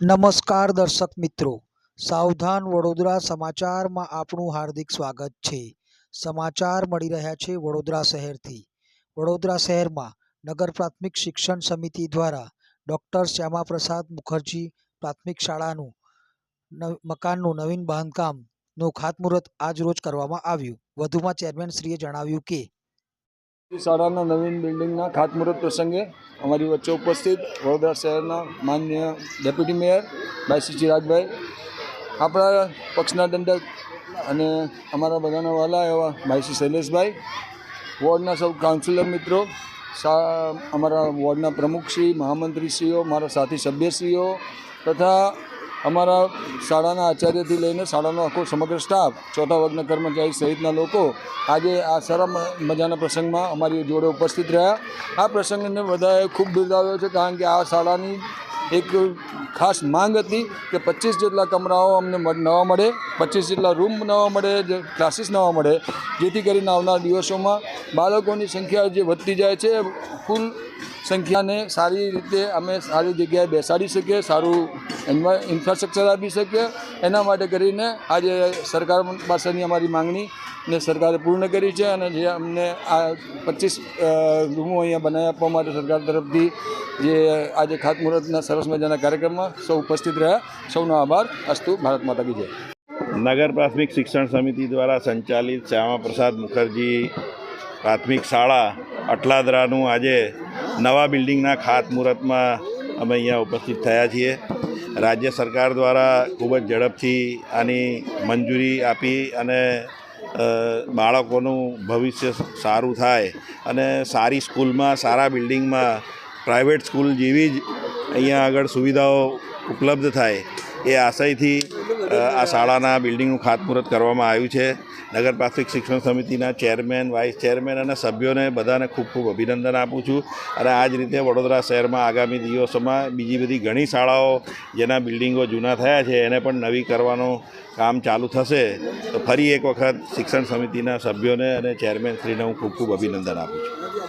નમસ્કાર દર્શક મિત્રો. સાવધાન વડોદરા સમાચારમાં આપનું હાર્દિક સ્વાગત છે. સમાચાર મળી રહ્યા છે વડોદરા શહેરથી. વડોદરા શહેરમાં નગર પ્રાથમિક શિક્ષણ સમિતિ દ્વારા ડૉક્ટર શ્યામાપ્રસાદ મુખર્જી પ્રાથમિક શાળાનું મકાનનું નવીન બાંધકામનું ખાતમુહૂર્ત આજરોજ કરવામાં આવ્યું. વધુમાં ચેરમેનશ્રીએ જણાવ્યું કે શાળાના નવીન બિલ્ડિંગના ખાતમુહૂર્ત પ્રસંગે અમારી વચ્ચે ઉપસ્થિત વડોદરા શહેરના માન્ય ડેપ્યુટી મેયર ભાઈ ચિરાગભાઈ આપણા પક્ષના દંડક અને અમારા બધાના વાલા એવા ભાઈ શૈલેષભાઈ, વોર્ડના સૌ કાઉન્સિલર મિત્રો અમારા વોર્ડના પ્રમુખશ્રી, મહામંત્રીશ્રીઓ, મારા સાથી સભ્યશ્રીઓ તથા અમારા શાળાના આચાર્યથી લઈને શાળાનો આખો સમગ્ર સ્ટાફ, ચોથા વર્ગના કર્મચારી સહિતના લોકો આજે આ સારા મજાના પ્રસંગમાં અમારી જોડે ઉપસ્થિત રહ્યા. આ પ્રસંગને બધાએ ખૂબ બિરદાવ્યો છે કારણ કે આ શાળાની એક ખાસ માંગ હતી કે પચીસ જેટલા કમરાઓ અમને નવા મળે, પચીસ જેટલા રૂમ નવા મળે ક્લાસીસ નવા મળે, જેથી કરીને આવનાર દિવસોમાં બાળકોની સંખ્યા જે વધતી જાય છે, કુલ સંખ્યાને સારી રીતે અમે સારી જગ્યાએ બેસાડી શકીએ, સારું એન્વા- ઇન્ફ્રાસ્ટ્રક્ચર આપી શકીએ એના માટે કરીને આજે સરકાર પાસેની અમારી માંગણી ને સરકારે પૂર્ણ કરી છે અને જે અમને આ પચીસ રૂમો અહીંયા બનાવી આપવા માટે સરકાર તરફથી જે આજે ખાતમુહૂર્તના સરસ મજાના કાર્યક્રમમાં સૌ ઉપસ્થિત રહ્યા. સૌનો આભાર. અસ્તુ ભારત માતા કી જય. નગર પ્રાથમિક શિક્ષણ સમિતિ દ્વારા સંચાલિત શ્યામાપ્રસાદ મુખર્જી પ્રાથમિક શાળા અટલાદરાનું આજે નવા બિલ્ડિંગના ખાતમુહૂર્તમાં અમે અહીંયા ઉપસ્થિત થયા છીએ. રાજ્ય સરકાર દ્વારા ખૂબ જ ઝડપથી આની મંજૂરી આપી અને બાળકોનું ભવિષ્ય સારું થાય અને સારી સ્કૂલમાં, સારા બિલ્ડિંગમાં, પ્રાઇવેટ સ્કૂલ જેવી જ અહીંયા આગળ સુવિધાઓ ઉપલબ્ધ થાય એ આશયથી આ શાળાના બિલ્ડિંગનું ખાતમુહૂર્ત કરવામાં આવ્યું છે. નગર પ્રાથમિક શિક્ષણ સમિતિના ચેરમેન, વાઇસ ચેરમેન અને સભ્યોને બધાને ખૂબ ખૂબ અભિનંદન આપું છું. અને આ જ રીતે વડોદરા શહેરમાં આગામી દિવસોમાં બીજી બધી ઘણી શાળાઓ જેના બિલ્ડિંગો જૂના થયા છે, એને પણ નવી કરવાનું કામ ચાલુ થશે. તો ફરી એક વખત શિક્ષણ સમિતિના સભ્યોને અને ચેરમેન શ્રીને હું ખૂબ ખૂબ અભિનંદન આપું છું.